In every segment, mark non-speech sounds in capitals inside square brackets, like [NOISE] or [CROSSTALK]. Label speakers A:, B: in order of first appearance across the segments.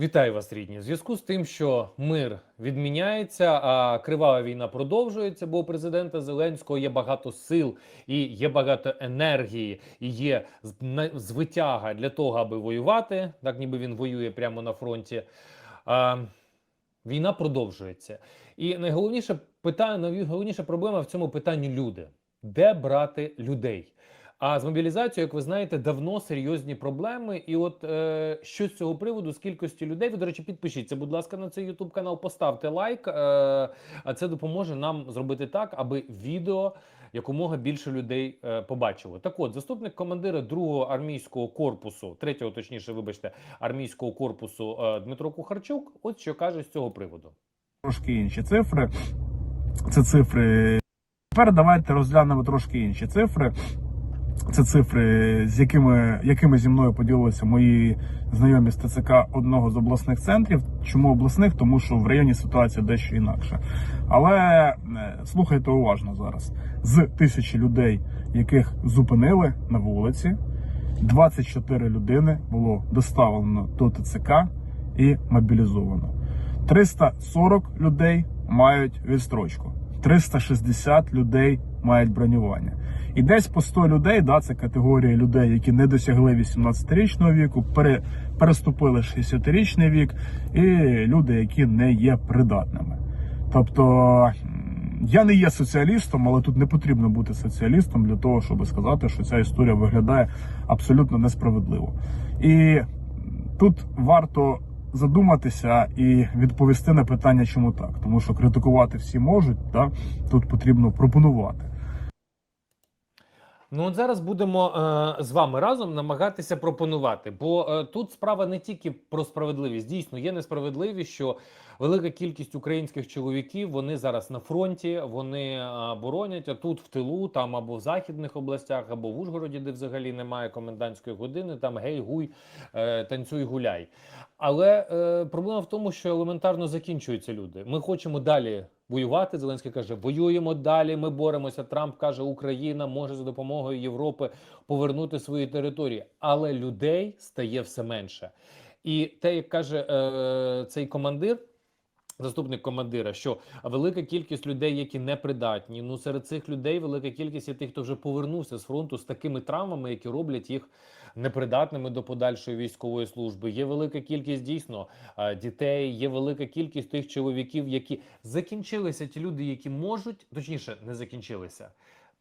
A: Вітаю вас, рідні. В зв'язку з тим, що мир відміняється, а кривава війна продовжується, бо у президента Зеленського є багато сил і є багато енергії, і є звитяга для того, аби воювати, так ніби він воює прямо на фронті. А, війна продовжується. І найголовніше питання, найголовніша проблема в цьому питанні люди. Де брати людей? А з мобілізацією, як ви знаєте, давно серйозні проблеми. І от е, що з цього приводу, з кількості людей, ви, до речі, підпишіться, будь ласка, на цей YouTube канал, поставте лайк. Е, а це допоможе нам зробити так, аби відео якомога більше людей е, побачило. Так от, заступник командира другого армійського корпусу, третього, точніше, вибачте, армійського корпусу е, Дмитро Кухарчук, от що каже з цього приводу.
B: трошки інші цифри. Це цифри. Тепер давайте розглянемо трошки інші цифри. Це цифри, з якими, якими зі мною поділилися мої знайомі з ТЦК одного з обласних центрів. Чому обласних? Тому що в районі ситуація дещо інакша. Але е, слухайте уважно зараз: з тисячі людей, яких зупинили на вулиці, 24 людини було доставлено до ТЦК і мобілізовано. 340 людей мають відстрочку, 360 людей мають бронювання. І десь по 100 людей, да, це категорія людей, які не досягли 18-річного віку, пере, переступили 60-річний вік, і люди, які не є придатними. Тобто я не є соціалістом, але тут не потрібно бути соціалістом для того, щоб сказати, що ця історія виглядає абсолютно несправедливо. І тут варто задуматися і відповісти на питання, чому так, тому що критикувати всі можуть, да? тут потрібно пропонувати.
A: Ну от зараз будемо е, з вами разом намагатися пропонувати. Бо е, тут справа не тільки про справедливість. Дійсно, є несправедливість, що велика кількість українських чоловіків вони зараз на фронті, вони боронять, а тут в тилу, там або в західних областях, або в Ужгороді, де взагалі немає комендантської години, там гей, гуй, е, танцюй, гуляй. Але е, проблема в тому, що елементарно закінчуються люди. Ми хочемо далі воювати. Зеленський каже: воюємо далі. Ми боремося. Трамп каже, Україна може за допомогою Європи повернути свої території, але людей стає все менше. І те, як каже е, цей командир. Заступник командира, що велика кількість людей, які непридатні. Ну серед цих людей велика кількість є тих, хто вже повернувся з фронту з такими травмами, які роблять їх непридатними до подальшої військової служби. Є велика кількість дійсно дітей, є велика кількість тих чоловіків, які закінчилися. Ті люди, які можуть, точніше, не закінчилися.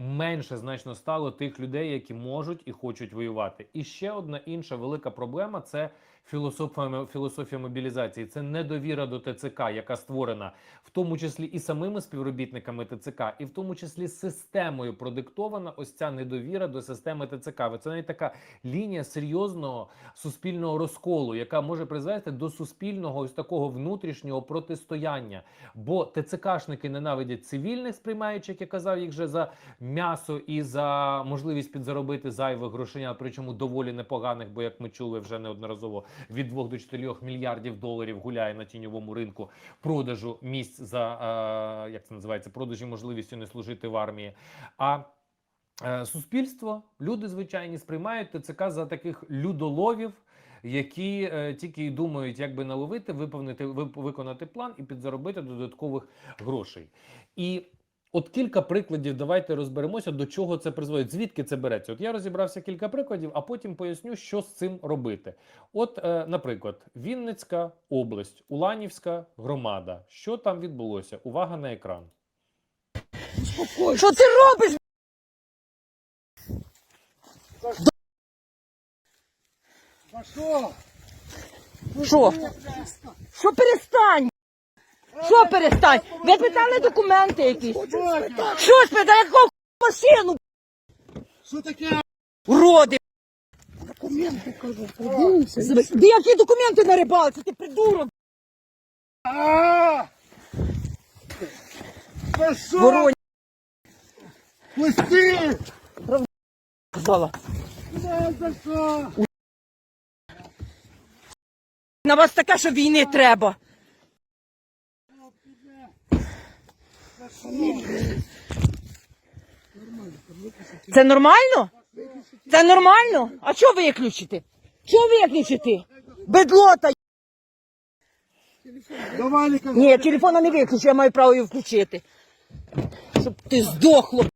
A: Менше значно стало тих людей, які можуть і хочуть воювати. І ще одна інша велика проблема це філософія, філософія мобілізації. Це недовіра до ТЦК, яка створена в тому числі і самими співробітниками ТЦК, і в тому числі системою продиктована ось ця недовіра до системи ТЦК. Це навіть така лінія серйозного суспільного розколу, яка може призвести до суспільного ось такого внутрішнього протистояння. Бо ТЦКшники ненавидять цивільних, сприймаючи, як я казав, їх же за м'ясо і за можливість підзаробити зайвих грошенят, причому доволі непоганих, бо як ми чули вже неодноразово від 2 до 4 мільярдів доларів гуляє на тіньовому ринку продажу місць за е, як це називається, продажі можливістю не служити в армії. А е, суспільство, люди звичайні сприймають ТЦК за таких людоловів. Які е, тільки й думають, як би наловити, виповнити вип- виконати план і підзаробити додаткових грошей. І от кілька прикладів, давайте розберемося, до чого це призводить, звідки це береться. От я розібрався кілька прикладів, а потім поясню, що з цим робити. От, е, наприклад, Вінницька область, Уланівська громада. Що там відбулося? Увага на екран.
C: Що ти робиш?
D: Що?
C: Що? Що перестань? Що перестань? Ви питали документи якісь? Що спитали? Яку машину?
D: Що таке?
C: Уроди! Документи, кажу, подивимося. Де які документи на рибалці? Ти придурок, воронь,
D: Пусти!
C: казала.
D: За за що?
C: На вас таке, що війни треба. Це нормально? Це нормально? А що виключити? Що виключити? Бедлота. Ні, телефона не виключу, я маю право його включити. Щоб ти здохло.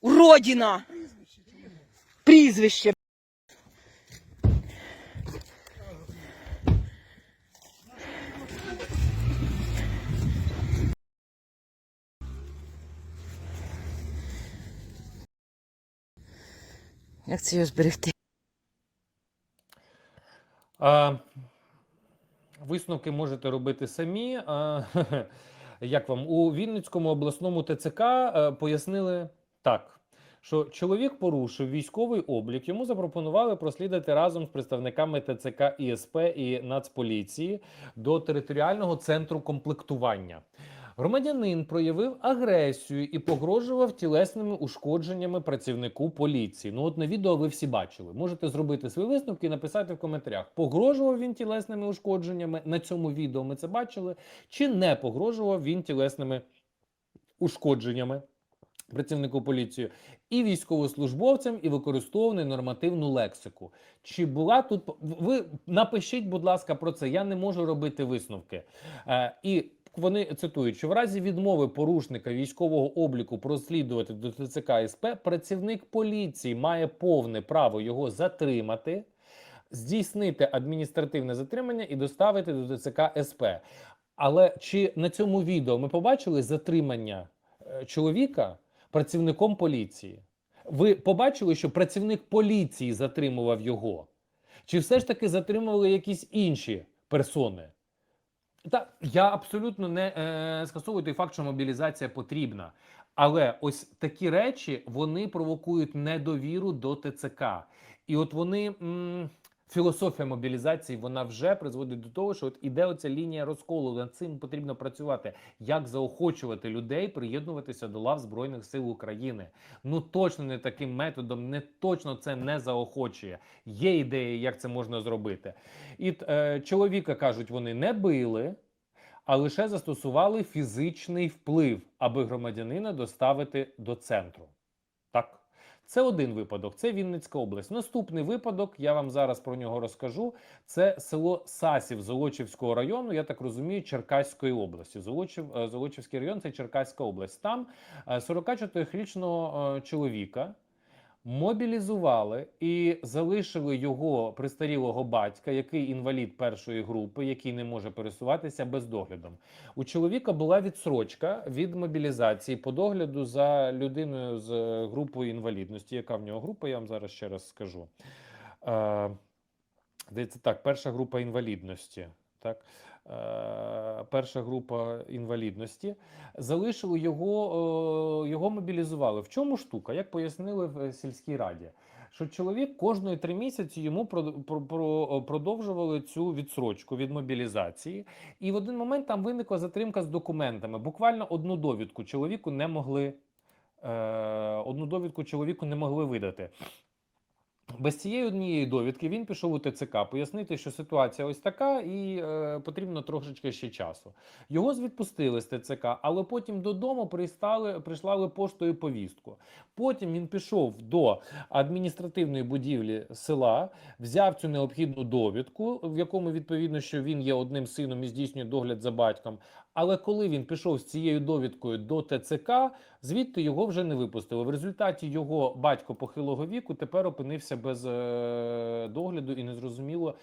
C: Уродіна. Прізвище. Як це його зберегти?
A: А, висновки можете робити самі. А, [LAUGHS] як вам у Вінницькому обласному ТЦК е, пояснили так, що чоловік порушив військовий облік. Йому запропонували прослідати разом з представниками ТЦК ІСП і Нацполіції до територіального центру комплектування. Громадянин проявив агресію і погрожував тілесними ушкодженнями працівнику поліції. Ну, от на відео ви всі бачили. Можете зробити свої висновки і написати в коментарях: погрожував він тілесними ушкодженнями на цьому відео. Ми це бачили, чи не погрожував він тілесними ушкодженнями працівнику поліції і військовослужбовцям, і використовував нормативну лексику. Чи була тут ви напишіть, будь ласка, про це? Я не можу робити висновки. Е, і вони цитують, що в разі відмови порушника військового обліку прослідувати до ТЦК СП, працівник поліції має повне право його затримати, здійснити адміністративне затримання і доставити до ТЦК СП. Але чи на цьому відео ми побачили затримання е, чоловіка працівником поліції? Ви побачили, що працівник поліції затримував його? Чи все ж таки затримували якісь інші персони? Та я абсолютно не е, скасовую той факт, що мобілізація потрібна. Але ось такі речі вони провокують недовіру до ТЦК. І от вони м, філософія мобілізації вона вже призводить до того, що от іде оця лінія розколу. Над цим потрібно працювати. Як заохочувати людей приєднуватися до лав Збройних сил України? Ну точно не таким методом, не точно це не заохочує. Є ідеї, як це можна зробити. І е, чоловіка кажуть, вони не били, а лише застосували фізичний вплив, аби громадянина доставити до центру. Так. Це один випадок, це Вінницька область. Наступний випадок, я вам зараз про нього розкажу. Це село Сасів Золочівського району, я так розумію, Черкаської області. Золочів, е, Золочівський район це Черкаська область. Там е, 44-річного е, чоловіка мобілізували і залишили його престарілого батька, який інвалід першої групи, який не може пересуватися без доглядом. У чоловіка була відсрочка від мобілізації по догляду за людиною з е, групою інвалідності. Яка в нього група? Я вам зараз ще раз скажу. Е, Здається, так, перша група інвалідності. Так, перша група інвалідності. Залишили його, е, його мобілізували. В чому штука? Як пояснили в е, сільській раді? Що чоловік кожної три місяці йому про, про, про, продовжували цю відсрочку від мобілізації, і в один момент там виникла затримка з документами. Буквально одну довідку чоловіку не могли е, одну довідку чоловіку не могли видати. Без цієї однієї довідки він пішов у ТЦК пояснити, що ситуація ось така, і е, потрібно трошечки ще часу. Його звідпустили з ТЦК, але потім додому пристали, прислали поштою повістку. Потім він пішов до адміністративної будівлі села, взяв цю необхідну довідку, в якому відповідно, що він є одним сином і здійснює догляд за батьком. Але коли він пішов з цією довідкою до ТЦК, звідти його вже не випустили. В результаті його батько похилого віку тепер опинився без е, догляду і незрозуміло,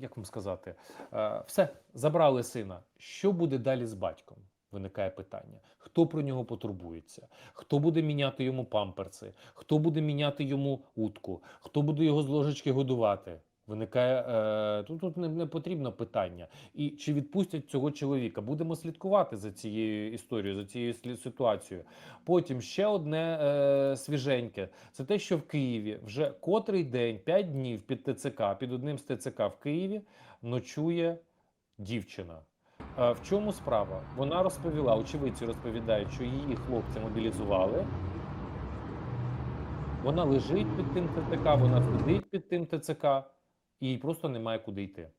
A: як вам сказати, е, все забрали сина. Що буде далі з батьком? Виникає питання: хто про нього потурбується? Хто буде міняти йому памперси? Хто буде міняти йому утку? Хто буде його з ложечки годувати? Виникає е, тут, тут не, не потрібно питання. І чи відпустять цього чоловіка? Будемо слідкувати за цією історією, за цією ситуацією. Потім ще одне е, свіженьке: це те, що в Києві вже котрий день, 5 днів під ТЦК, під одним з ТЦК в Києві ночує дівчина. Е, в чому справа? Вона розповіла, очевидці розповідають, що її хлопці мобілізували. Вона лежить під тим ТЦК, вона сидить під тим ТЦК, їй просто немає куди йти.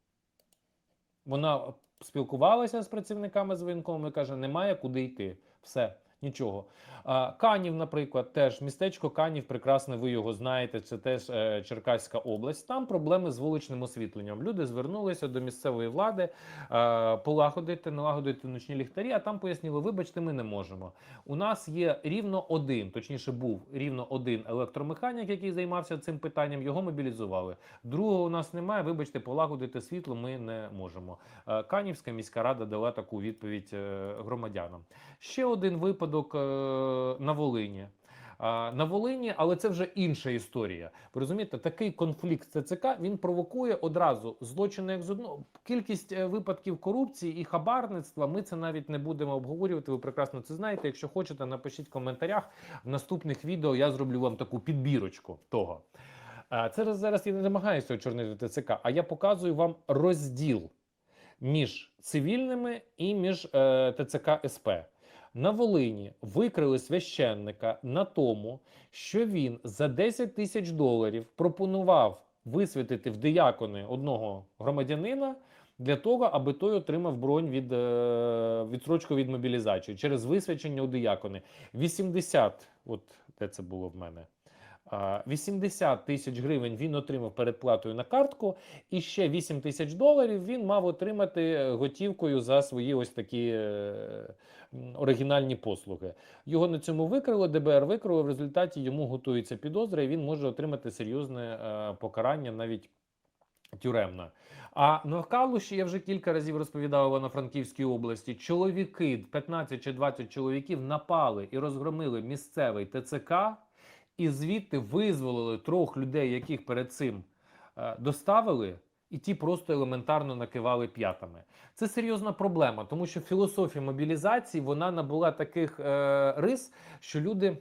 A: Вона спілкувалася з працівниками з воєнком і каже: немає куди йти. Все, Нічого. Канів, наприклад, теж містечко Канів, прекрасне, ви його знаєте. Це теж е, Черкаська область. Там проблеми з вуличним освітленням. Люди звернулися до місцевої влади е, полагодити, налагодити ночні ліхтарі. А там пояснили, вибачте, ми не можемо. У нас є рівно один, точніше, був рівно один електромеханік, який займався цим питанням. Його мобілізували. Другого у нас немає. Вибачте, полагодити світло ми не можемо. Е, Канівська міська рада дала таку відповідь громадянам. Ще один випадок е, на Волині. На Волині, але це вже інша історія. Ви розумієте, такий конфлікт з ТЦК він провокує одразу злочини як з одного кількість е, випадків корупції і хабарництва. Ми це навіть не будемо обговорювати. Ви прекрасно це знаєте. Якщо хочете, напишіть в коментарях. В наступних відео я зроблю вам таку підбірочку того. Це зараз я не намагаюся очорнити ТЦК, а я показую вам розділ між цивільними і між е, ТЦК СП. На Волині викрили священника на тому, що він за 10 тисяч доларів пропонував висвятити в диякони одного громадянина для того, аби той отримав бронь від е, відсрочку від мобілізації через висвячення у диякони. 80, от де це було в мене. А, 80 тисяч гривень він отримав передплатою на картку, і ще 8 тисяч доларів він мав отримати е, готівкою за свої ось такі е, оригінальні послуги. Його на цьому викрило, ДБР викрило. В результаті йому готується підозра, і він може отримати серйозне е, покарання навіть. Тюремна. А на Калуші я вже кілька разів розповідав в Івано-Франківській області. Чоловіки, 15 чи 20 чоловіків, напали і розгромили місцевий ТЦК, і звідти визволили трьох людей, яких перед цим е, доставили, і ті просто елементарно накивали п'ятами. Це серйозна проблема, тому що філософія мобілізації вона набула таких е, рис, що люди.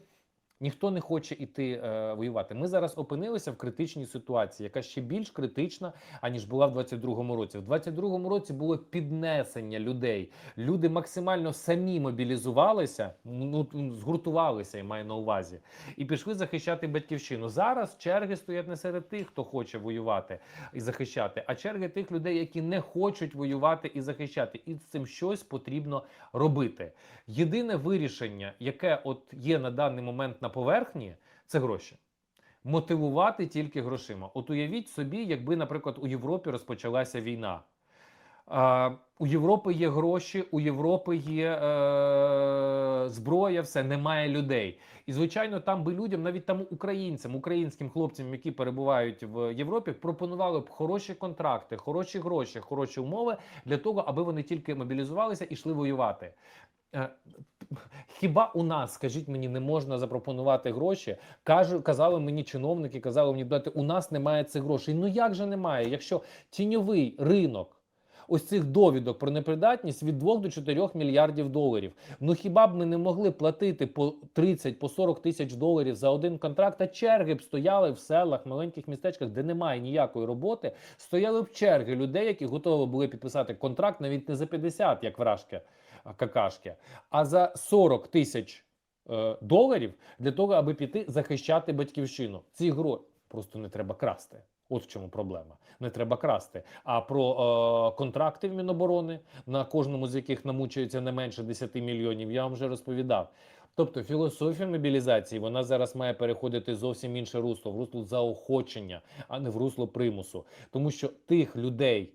A: Ніхто не хоче іти е, воювати. Ми зараз опинилися в критичній ситуації, яка ще більш критична, аніж була в 22-му році. В 22-му році було піднесення людей. Люди максимально самі мобілізувалися, ну згуртувалися, я маю на увазі, і пішли захищати батьківщину. Зараз черги стоять не серед тих, хто хоче воювати і захищати, а черги тих людей, які не хочуть воювати і захищати. І з цим щось потрібно робити. Єдине вирішення, яке от є на даний момент на поверхні, це гроші. Мотивувати тільки грошима. От уявіть собі, якби, наприклад, у Європі розпочалася війна. А, у Європи є гроші, у Європи є е, зброя, все немає людей. І звичайно, там би людям, навіть там українцям, українським хлопцям, які перебувають в Європі, пропонували б хороші контракти, хороші гроші, хороші умови для того, аби вони тільки мобілізувалися і йшли воювати. Е, [LAUGHS] Хіба у нас, скажіть мені, не можна запропонувати гроші? Кажу, казали мені чиновники, казали мені дати, у нас немає цих грошей. Ну як же немає? Якщо тіньовий ринок ось цих довідок про непридатність від 2 до 4 мільярдів доларів. Ну хіба б ми не могли платити по 30, по 40 тисяч доларів за один контракт? А черги б стояли в селах, маленьких містечках, де немає ніякої роботи. Стояли б черги людей, які готові були підписати контракт навіть не за 50, як вражки а, какашки, а за 40 тисяч е, доларів для того, аби піти захищати батьківщину. Ці гроші просто не треба красти. От в чому проблема. Не треба красти. А про е, контракти в Міноборони, на кожному з яких намучується не менше 10 мільйонів, я вам вже розповідав. Тобто філософія мобілізації вона зараз має переходити зовсім інше русло, в русло заохочення, а не в русло примусу. Тому що тих людей,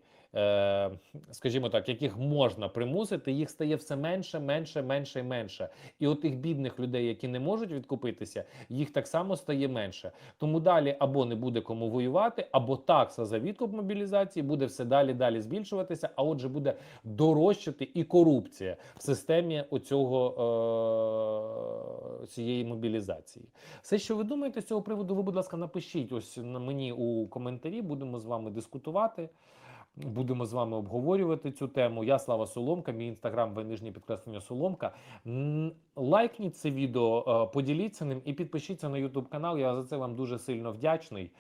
A: скажімо так, яких можна примусити, їх стає все менше, менше, менше і менше. І от тих бідних людей, які не можуть відкупитися, їх так само стає менше. Тому далі або не буде кому воювати, або такса за відкуп мобілізації буде все далі далі збільшуватися. А отже, буде дорожчати і корупція в системі оцього е, цієї мобілізації. Все, що ви думаєте з цього приводу, ви, будь ласка, напишіть ось на мені у коментарі. Будемо з вами дискутувати. Будемо з вами обговорювати цю тему. Я Слава Соломка, мій інстаграм винижні підкреслення Соломка. Лайкніть це відео, е, поділіться ним і підпишіться на Ютуб канал. Я за це вам дуже сильно вдячний.